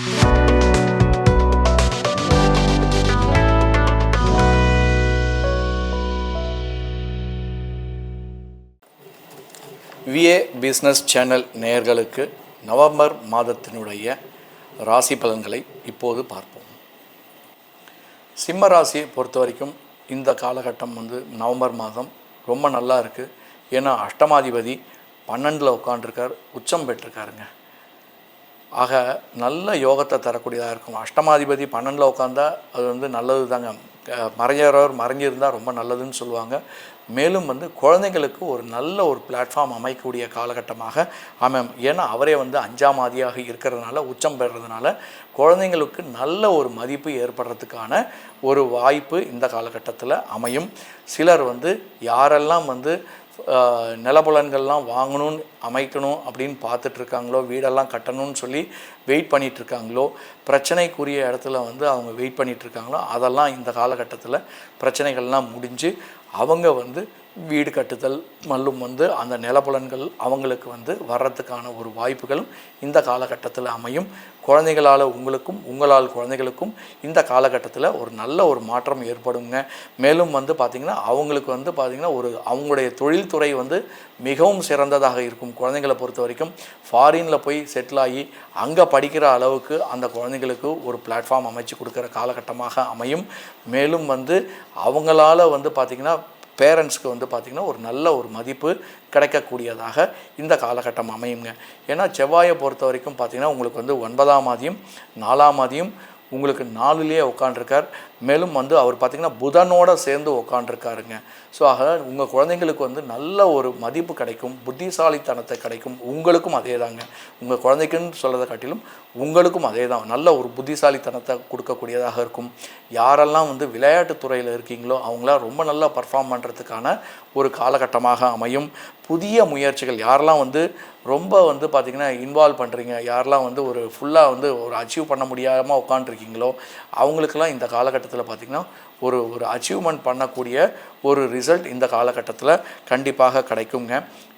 VA business channel நேயர்களுக்கு November மாதத்தினுடைய ராசி பலன்களை இப்போது பார்ப்போம். சிம்ம ராசியை பொறுத்த வரைக்கும் இந்த காலகட்டம் வந்து நவம்பர் மாதம் ரொம்ப நல்லா இருக்குது ஏன்னா அஷ்டமாதிபதி பன்னெண்டில் உட்காண்டிருக்கார் உச்சம் பெற்றிருக்காருங்க. ஆக நல்ல யோகத்தை தரக்கூடியதாக இருக்கும் அஷ்டமாதிபதி பன்னெண்டில் உட்காந்தா அது வந்து நல்லது தாங்க மறைஞ்சவர் மறைஞ்சிருந்தால் ரொம்ப நல்லதுன்னு சொல்லுவாங்க. மேலும் வந்து குழந்தைங்களுக்கு ஒரு நல்ல ஒரு பிளாட்ஃபார்ம் அமைக்கக்கூடிய காலகட்டமாக அமையும். ஏன்னா அவரே வந்து அஞ்சாம் ஆதியாக இருக்கிறதுனால உச்சம் பெறுறதுனால குழந்தைங்களுக்கு நல்ல ஒரு மதிப்பு ஏற்படுறதுக்கான ஒரு வாய்ப்பு இந்த காலகட்டத்தில் அமையும். சிலர் வந்து யாரெல்லாம் வந்து நிலபுலன்கள்லாம் வாங்கணும்னு அமைக்கணும் அப்படின்னு பார்த்துட்ருக்காங்களோ வீடெல்லாம் கட்டணும்னு சொல்லி வெயிட் பண்ணிகிட்ருக்காங்களோ பிரச்சனைக்குரிய இடத்துல வந்து அவங்க வெயிட் பண்ணிகிட்ருக்காங்களோ அதெல்லாம் இந்த காலகட்டத்தில் பிரச்சனைகள்லாம் முடிஞ்சு அவங்க வந்து வீடு கட்டுதல் மல்லும் வந்து அந்த நிலப்புலன்கள் அவங்களுக்கு வந்து வர்றதுக்கான ஒரு வாய்ப்புகளும் இந்த காலகட்டத்தில் அமையும். குழந்தைகளால் உங்களுக்கும் உங்களால் குழந்தைகளுக்கும் இந்த காலகட்டத்தில் ஒரு நல்ல ஒரு மாற்றம் ஏற்படுங்க. மேலும் வந்து பார்த்திங்கன்னா அவங்களுக்கு வந்து பார்த்திங்கன்னா ஒரு அவங்களுடைய தொழில்துறை வந்து மிகவும் சிறந்ததாக இருக்கும் குழந்தைங்களை பொறுத்த வரைக்கும். ஃபாரினில் போய் செட்டில் ஆகி அங்கே படிக்கிற அளவுக்கு அந்த குழந்தைங்களுக்கு ஒரு பிளாட்ஃபார்ம் அமைச்சு கொடுக்குற காலகட்டமாக அமையும். மேலும் வந்து அவங்களால வந்து பார்த்திங்கன்னா பேரண்ட்ஸ்க்கு வந்து பார்த்திங்கன்னா ஒரு நல்ல ஒரு மதிப்பு கிடைக்கக்கூடியதாக இந்த காலகட்டம் அமையுங்க. ஏன்னா செவ்வாயை பொறுத்த வரைக்கும் பார்த்திங்கன்னா உங்களுக்கு வந்து ஒன்பதாம் மாதியும் நாலாம் மாதியும் உங்களுக்கு நாலுலேயே உட்காண்டிருக்கார் மேலும் வந்து அவர் பார்த்திங்கன்னா புதனோட சேர்ந்து உட்காண்டிருக்காருங்க ஸோ ஆக உங்கள் குழந்தைங்களுக்கு வந்து நல்ல ஒரு மதிப்பு கிடைக்கும். புத்திசாலித்தனத்தை கிடைக்கும். உங்களுக்கும் அதே தாங்க உங்கள் குழந்தைக்குன்னு சொல்கிறத காட்டிலும் உங்களுக்கும் அதே தான் நல்ல ஒரு புத்திசாலித்தனத்தை கொடுக்கக்கூடியதாக இருக்கும். யாரெல்லாம் வந்து விளையாட்டுத்துறையில் இருக்கீங்களோ அவங்களாம் ரொம்ப நல்லா பர்ஃபார்ம் பண்ணுறதுக்கான ஒரு காலகட்டமாக அமையும். புதிய முயற்சிகள். யாரெல்லாம் வந்து ரொம்ப வந்து பார்த்திங்கன்னா இன்வால்வ் பண்ணுறீங்க யாரெல்லாம் வந்து ஒரு ஃபுல்லாக வந்து ஒரு அச்சீவ் பண்ண முடியாமல் உட்காந்துருக்கீங்களோ அவங்களுக்கெல்லாம் இந்த காலகட்டத்தில் பார்த்திங்கன்னா ஒரு ஒரு அச்சீவ்மெண்ட் பண்ணக்கூடிய ஒரு ரிசல்ட் இந்த காலகட்டத்தில் கண்டிப்பாக கிடைக்குங்க.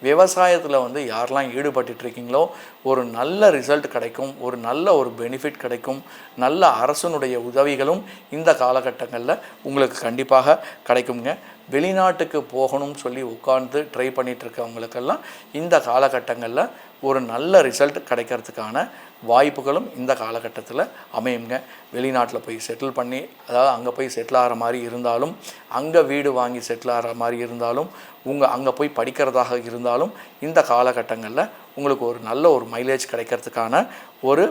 விவசாயத்தில் வந்து யாரெல்லாம் ஈடுபட்டுட்ருக்கீங்களோ ஒரு நல்ல ரிசல்ட் கிடைக்கும் ஒரு நல்ல ஒரு பெனிஃபிட் கிடைக்கும் நல்ல அரசனுடைய உதவிகளும் இந்த காலகட்டங்களில் உங்களுக்கு கண்டிப்பாக கிடைக்குங்க. வெளிநாட்டுக்கு போகணும்னு சொல்லி உட்கார்ந்து ட்ரை பண்ணிகிட்ருக்கவங்களுக்கெல்லாம் இந்த காலகட்டங்களில் ஒரு நல்ல ரிசல்ட் கிடைக்கிறதுக்கான வாய்ப்புகளும் இந்த காலகட்டத்தில் அமையுங்க. வெளிநாட்டில் போய் செட்டில் பண்ணி அதாவது அங்கே போய் செட்டில் ஆகிற மாதிரி இருந்தாலும் அங்கே வீடு வாங்கி செட்டில் ஆகிற மாதிரி இருந்தாலும் உங்கள் அங்கே போய் படிக்கிறதாக இருந்தாலும் இந்த காலகட்டங்களில் உங்களுக்கு ஒரு நல்ல ஒரு மைலேஜ் கிடைக்கிறதுக்கான ஒரு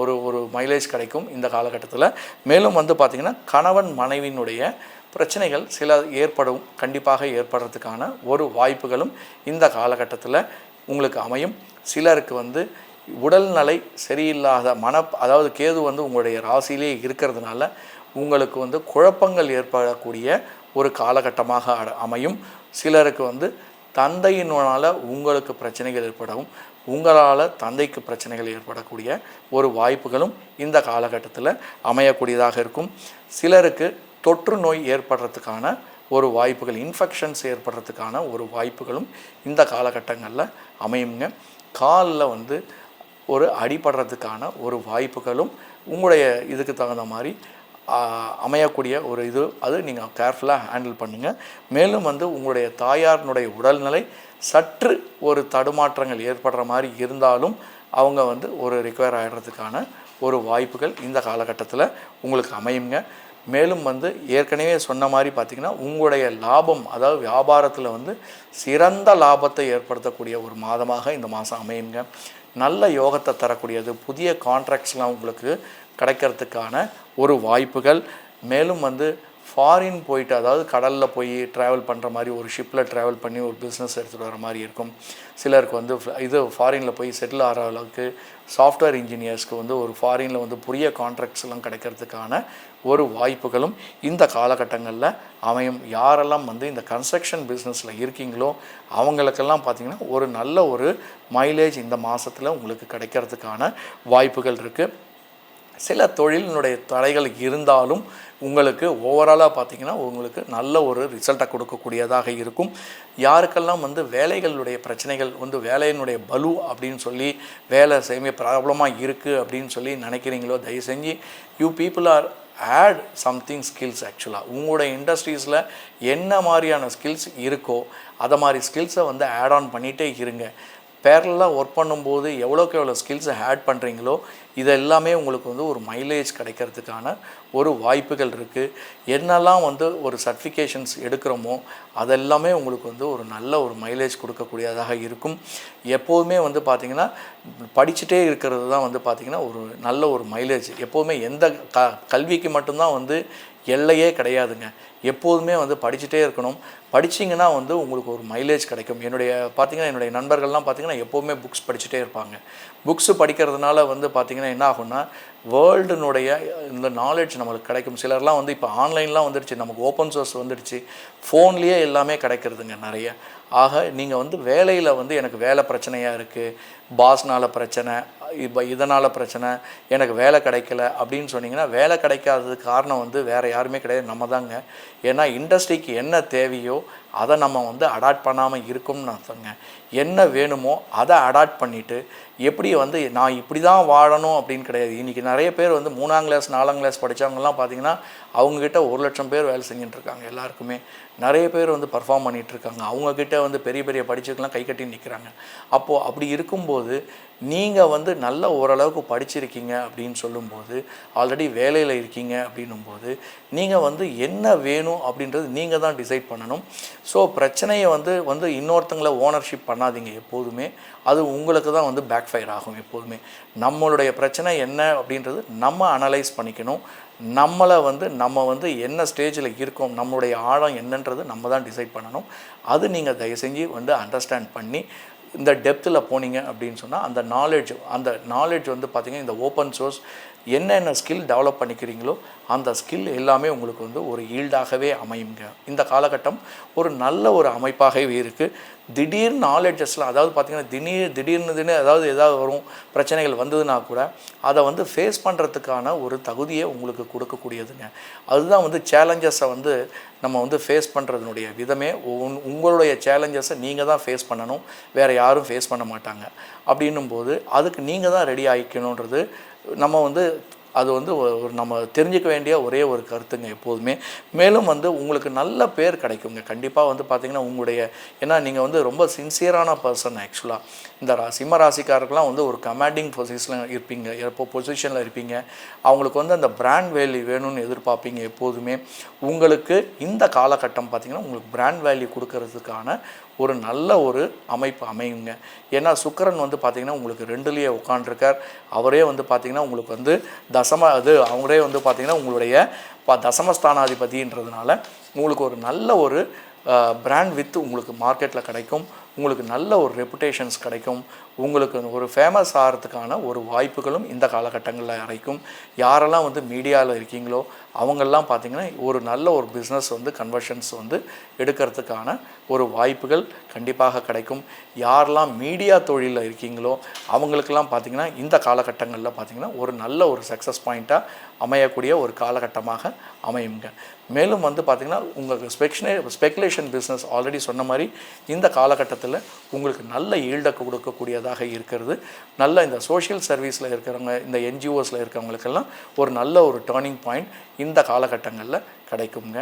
ஒரு ஒரு மைலேஜ் கிடைக்கும் இந்த காலகட்டத்தில். மேலும் வந்து பார்த்திங்கன்னா கணவன் மனைவியினுடைய பிரச்சனைகள் சில ஏற்படும் கண்டிப்பாக ஏற்படுறதுக்கான ஒரு வாய்ப்புகளும் இந்த காலகட்டத்தில் உங்களுக்கு அமையும். சிலருக்கு வந்து உடல்நிலை சரியில்லாத மன அதாவது கேது வந்து உங்களுடைய ராசியிலே இருக்கிறதுனால உங்களுக்கு வந்து குழப்பங்கள் ஏற்படக்கூடிய ஒரு காலகட்டமாக அட- அமையும். சிலருக்கு வந்து தந்தையினால் உங்களுக்கு பிரச்சனைகள் ஏற்படவும் உங்களால் தந்தைக்கு பிரச்சனைகள் ஏற்படக்கூடிய ஒரு வாய்ப்புகளும் இந்த காலகட்டத்தில் அமையக்கூடியதாக இருக்கும். சிலருக்கு தொற்று நோய் ஏற்படுறதுக்கான ஒரு வாய்ப்புகள் இன்ஃபெக்ஷன்ஸ் ஏற்படுறதுக்கான ஒரு வாய்ப்புகளும் இந்த காலகட்டங்களில் அமையுங்க. காலில் வந்து ஒரு அடிபடுறதுக்கான ஒரு வாய்ப்புகளும் உங்களுடைய இதுக்கு தகுந்த மாதிரி அமையக்கூடிய ஒரு இது அது நீங்கள் கேர்ஃபுல்லாக ஹேண்டில் பண்ணுங்கள் மேலும் வந்து உங்களுடைய தாயாரினுடைய உடல்நிலை சற்று ஒரு தடுமாற்றங்கள் ஏற்படுற மாதிரி இருந்தாலும் அவங்க வந்து ஒரு ரிக்வயர் ஆகிடுறதுக்கான ஒரு வாய்ப்புகள் இந்த காலகட்டத்தில் உங்களுக்கு அமையுங்க. மேலும் வந்து ஏற்கனவே சொன்ன மாதிரி பார்த்திங்கன்னா உங்களுடைய லாபம் அதாவது வியாபாரத்தில் வந்து சிறந்த லாபத்தை ஏற்படுத்தக்கூடிய ஒரு மாதமாக இந்த மாதம் அமையுங்க. நல்ல யோகத்தை தரக்கூடியது புதிய கான்ட்ராக்ட்ஸ்லாம் உங்களுக்கு கிடைக்கிறதுக்கான ஒரு வாய்ப்புகள். மேலும் வந்து ஃபாரின் போயிட்டு அதாவது கடலில் போய் ட்ராவல் பண்ணுற மாதிரி ஒரு ஷிப்பில் ட்ராவல் பண்ணி ஒரு பிஸ்னஸ் எடுத்துகிட்டு வர மாதிரி இருக்கும். சிலருக்கு வந்து இது ஃபாரினில் போய் செட்டில் ஆகிற அளவுக்கு சாஃப்ட்வேர் இன்ஜினியர்ஸ்க்கு வந்து ஒரு ஃபாரினில் வந்து புதிய கான்ட்ராக்ட்ஸ் எல்லாம் கிடைக்கிறதுக்கான ஒரு வாய்ப்புகளும் இந்த காலகட்டங்களில் அமையும். யாரெல்லாம் வந்து இந்த கன்ஸ்ட்ரக்ஷன் பிஸ்னஸில் இருக்கீங்களோ அவங்களுக்கெல்லாம் பார்த்திங்கன்னா ஒரு நல்ல ஒரு மைலேஜ் இந்த மாதத்தில் உங்களுக்கு கிடைக்கிறதுக்கான வாய்ப்புகள் இருக்குது சில தொழிலினுடைய தடைகள் இருந்தாலும் உங்களுக்கு ஓவராலாக பார்த்தீங்கன்னா உங்களுக்கு நல்ல ஒரு ரிசல்ட்டை கொடுக்கக்கூடியதாக இருக்கும். யாருக்கெல்லாம் வந்து வேலைகளுடைய பிரச்சனைகள் வந்து வேலையினுடைய பலு அப்படின்னு சொல்லி வேலை செய்ய ப்ராப்ளமாக இருக்குது அப்படின்னு சொல்லி நினைக்கிறீங்களோ தயவு செஞ்சு you people are at something skills ஆக்சுவலாக உங்களோட இண்டஸ்ட்ரீஸில் என்ன மாதிரியான ஸ்கில்ஸ் இருக்கோ அதை மாதிரி ஸ்கில்ஸை வந்து ஆட் ஆன் பண்ணிகிட்டே இருங்க. பேரலாக ஒர்க் பண்ணும்போது எவ்வளோக்கு எவ்வளோ ஸ்கில்ஸை ஆட் பண்ணுறீங்களோ இது எல்லாமே உங்களுக்கு வந்து ஒரு மைலேஜ் கிடைக்கிறதுக்கான ஒரு வாய்ப்புகள் இருக்குது என்னெல்லாம் வந்து ஒரு சர்டிஃபிகேஷன்ஸ் எடுக்கிறோமோ அதெல்லாமே உங்களுக்கு வந்து ஒரு நல்ல ஒரு மைலேஜ் கொடுக்கக்கூடியதாக இருக்கும். எப்போதுமே வந்து பார்த்திங்கன்னா படிச்சுட்டே இருக்கிறது தான் வந்து பார்த்திங்கன்னா ஒரு நல்ல ஒரு மைலேஜ் எப்போதுமே எந்த க கல்விக்கு மட்டும்தான் வந்து எல்லையே கிடையாதுங்க. எப்போதுமே வந்து படிச்சுட்டே இருக்கணும். படிச்சிங்கன்னா வந்து உங்களுக்கு ஒரு மைலேஜ் கிடைக்கும். என்னுடைய பார்த்தீங்கன்னா என்னுடைய நண்பர்கள்லாம் பார்த்தீங்கன்னா எப்போவுமே புக்ஸ் படிச்சுட்டே இருப்பாங்க. புக்ஸ் படிக்கிறதுனால வந்து பார்த்திங்கன்னா என்ன ஆகும்னா வேர்ல்டுனுடைய இந்த நாலேஜ் நம்மளுக்கு கிடைக்கும். சிலர்லாம் வந்து இப்போ ஆன்லைன்லாம் வந்துடுச்சு நமக்கு ஓப்பன் சோர்ஸ் வந்துடுச்சு ஃபோன்லேயே எல்லாமே கிடைக்கிறதுங்க நிறைய. ஆக நீங்கள் வந்து வேலையில் வந்து எனக்கு வேலை பிரச்சனையாக இருக்குது பாஸ்னால் பிரச்சனை இப்போ இதனால் பிரச்சனை எனக்கு வேலை கிடைக்கல அப்படின்னு சொன்னீங்கன்னா வேலை கிடைக்காததுக்கு காரணம் வந்து வேறு யாருமே கிடையாது நம்ம தாங்க ஏன்னா இண்டஸ்ட்ரிக்கு என்ன தேவையோ அதை நம்ம வந்து அடாப்ட் பண்ணாமல் இருக்கும்னு அர்த்தங்க என்ன வேணுமோ அதை அடாப்ட் பண்ணிவிட்டு எப்படி வந்து நான் இப்படி தான் வாழணும் அப்படின்னு கிடையாது. இன்றைக்கி நிறைய பேர் வந்து மூணாம் கிளாஸ் நாலாம் கிளாஸ் படித்தவங்கலாம் பார்த்தீங்கன்னா அவங்கக்கிட்ட ஒரு லட்சம் பேர் வேலை செஞ்சுட்டு இருக்காங்க எல்லாருக்குமே. நிறைய பேர் வந்து பர்ஃபார்ம் பண்ணிகிட்ருக்காங்க அவங்கக்கிட்ட வந்து பெரிய பெரிய படிச்சதுக்கெலாம் கை கட்டி நிற்கிறாங்க அப்போது அப்படி இருக்கும்போது நீங்கள் வந்து நல்ல ஓரளவுக்கு படிச்சிருக்கீங்க அப்படின்னு சொல்லும்போது ஆல்ரெடி வேலையில் இருக்கீங்க அப்படின்னும்போது நீங்கள் வந்து என்ன வேணும் அப்படின்றது நீங்கள் தான் டிசைட் பண்ணணும். ஸோ பிரச்சனையை வந்து வந்து இன்னொருத்தங்களை ஓனர்ஷிப் பண்ணாதீங்க எப்போதுமே. அது உங்களுக்கு தான் வந்து பேக் ஃபயர் ஆகும் எப்போதுமே. நம்மளுடைய பிரச்சனை என்ன அப்படின்றது நம்ம அனலைஸ் பண்ணிக்கணும். நம்மளை வந்து நம்ம வந்து என்ன ஸ்டேஜில் இருக்கோம் நம்மளுடைய ஆழம் என்னன்றது நம்ம தான் டிசைட் பண்ணணும். அது நீங்கள் தயவு செஞ்சு வந்து அண்டர்ஸ்டாண்ட் பண்ணி இந்த டெப்த்தில் போனீங்க அப்படின்னு சொன்னால் அந்த நாலேஜ் அந்த நாலேஜ் வந்து பார்த்திங்கன்னா இந்த ஓப்பன் சோர்ஸ் என்னென்ன ஸ்கில் டெவலப் பண்ணிக்கிறீங்களோ அந்த ஸ்கில் எல்லாமே உங்களுக்கு வந்து ஒரு ஈல்டாகவே அமையுங்க. இந்த காலகட்டம் ஒரு நல்ல ஒரு அமைப்பாகவே இருக்குது திடீர் நாலேஜஸ்லாம் அதாவது பார்த்திங்கன்னா திடீர் திடீர்னு திடீர்னு ஏதாவது ஏதாவது வரும் பிரச்சனைகள் வந்ததுன்னா கூட அதை வந்து ஃபேஸ் பண்ணுறதுக்கான ஒரு தகுதியை உங்களுக்கு கொடுக்கக்கூடியதுங்க. அதுதான் வந்து சேலஞ்சஸை வந்து நம்ம வந்து ஃபேஸ் பண்ணுறதுனுடைய விதமே. உங்களுடைய சேலஞ்சஸை நீங்கள் தான் ஃபேஸ் பண்ணணும். வேறு யாரும் ஃபேஸ் பண்ண மாட்டாங்க. அப்படின்னும் போது அதுக்கு நீங்கள் தான் ரெடி ஆகிக்கணுன்றது நம்ம வந்து அது வந்து ஒரு நம்ம தெரிஞ்சுக்க வேண்டிய ஒரே ஒரு கருத்துங்க எப்போதுமே. மேலும் வந்து உங்களுக்கு நல்ல பேர் கிடைக்குங்க. கண்டிப்பாக வந்து பார்த்திங்கன்னா உங்களுடைய ஏன்னா நீங்கள் வந்து ரொம்ப சின்சியரான பர்சன் ஆக்சுவலாக இந்த ரா சிம்ம ராசிக்காரர்கள்லாம் வந்து ஒரு கமாண்டிங் பொசிஷனில் இருப்பீங்க. எப்போ பொசிஷனில் இருப்பீங்க. அவங்களுக்கு வந்து அந்த பிராண்ட் வேல்யூ வேணும்னு எதிர்பார்ப்பீங்க எப்போதுமே. உங்களுக்கு இந்த காலகட்டம் பார்த்திங்கன்னா உங்களுக்கு பிராண்ட் வேல்யூ கொடுக்கறதுக்கான ஒரு நல்ல ஒரு அமைப்பு அமையுங்க. ஏன்னா சுக்கரன் வந்து பார்த்திங்கன்னா உங்களுக்கு ரெண்டுலேயே உட்காண்டிருக்கார் அவரே வந்து பார்த்திங்கன்னா உங்களுக்கு வந்து தசம அது அவங்களே வந்து பார்த்திங்கன்னா உங்களுடைய ப தசமஸ்தானாதிபதின்றதுனால உங்களுக்கு ஒரு நல்ல ஒரு பிராண்ட் வித் உங்களுக்கு மார்க்கெட்டில் கிடைக்கும். உங்களுக்கு நல்ல ஒரு ரெப்புடேஷன்ஸ் கிடைக்கும். உங்களுக்கு ஒரு ஃபேமஸ் ஆகிறதுக்கான ஒரு வாய்ப்புகளும் இந்த காலகட்டங்களில் கிடைக்கும் யாரெல்லாம் வந்து மீடியாவில் இருக்கீங்களோ அவங்கெல்லாம் பார்த்திங்கன்னா ஒரு நல்ல ஒரு பிஸ்னஸ் வந்து கன்வர்ஷன்ஸ் வந்து எடுக்கிறதுக்கான ஒரு வாய்ப்புகள் கண்டிப்பாக கிடைக்கும். யாரெல்லாம் மீடியா தொழிலில் இருக்கீங்களோ அவங்களுக்கெல்லாம் பார்த்திங்கன்னா இந்த காலகட்டங்களில் பார்த்திங்கன்னா ஒரு நல்ல ஒரு சக்ஸஸ் பாயிண்ட்டாக அமையக்கூடிய ஒரு காலகட்டமாக அமையுங்க. மேலும் வந்து பார்த்திங்கன்னா உங்களுக்கு ஸ்பெக்ஷனே ஸ்பெக்குலேஷன் பிஸ்னஸ் ஆல்ரெடி சொன்ன மாதிரி இந்த காலகட்டத்தில் உங்களுக்கு நல்ல ஈல்டை கொடுக்கக்கூடியதாக இருக்கிறது. நல்ல இந்த சோஷியல் சர்வீஸில் இருக்கிறவங்க இந்த என்ஜிஓஸில் இருக்கிறவங்களுக்கெல்லாம் ஒரு நல்ல ஒரு டேர்னிங் பாயிண்ட் இந்த காலகட்டங்களில் கிடைக்குங்க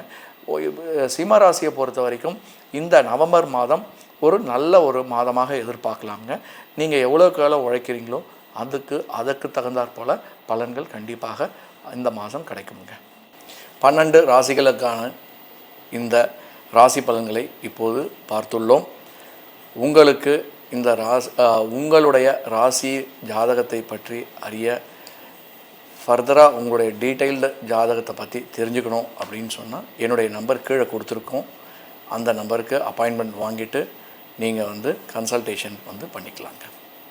சிம்மராசியை ராசியை பொறுத்த வரைக்கும் இந்த நவம்பர் மாதம் ஒரு நல்ல ஒரு மாதமாக எதிர்பார்க்கலாங்க நீங்கள் எவ்வளோக்கு எவ்வளோ உழைக்கிறீங்களோ அதுக்கு அதற்கு தகுந்தாற் போல பலன்கள் கண்டிப்பாக இந்த மாதம் கிடைக்குங்க பன்னெண்டு ராசிகளுக்கான இந்த ராசி பலன்களை இப்போது பார்த்துள்ளோம். உங்களுக்கு இந்த ராசி உங்களுடைய ராசி ஜாதகத்தை பற்றி அறிய ஃபர்தராக உங்களுடைய டீட்டெயில்டு ஜாதகத்தை பற்றி தெரிஞ்சுக்கணும் அப்படின்னு சொன்னால் என்னுடைய நம்பர் கீழே கொடுத்துருக்கோம். அந்த நம்பருக்கு அப்பாயின்மெண்ட் வாங்கிட்டு நீங்கள் வந்து கன்சல்டேஷன் வந்து பண்ணிக்கலாங்க.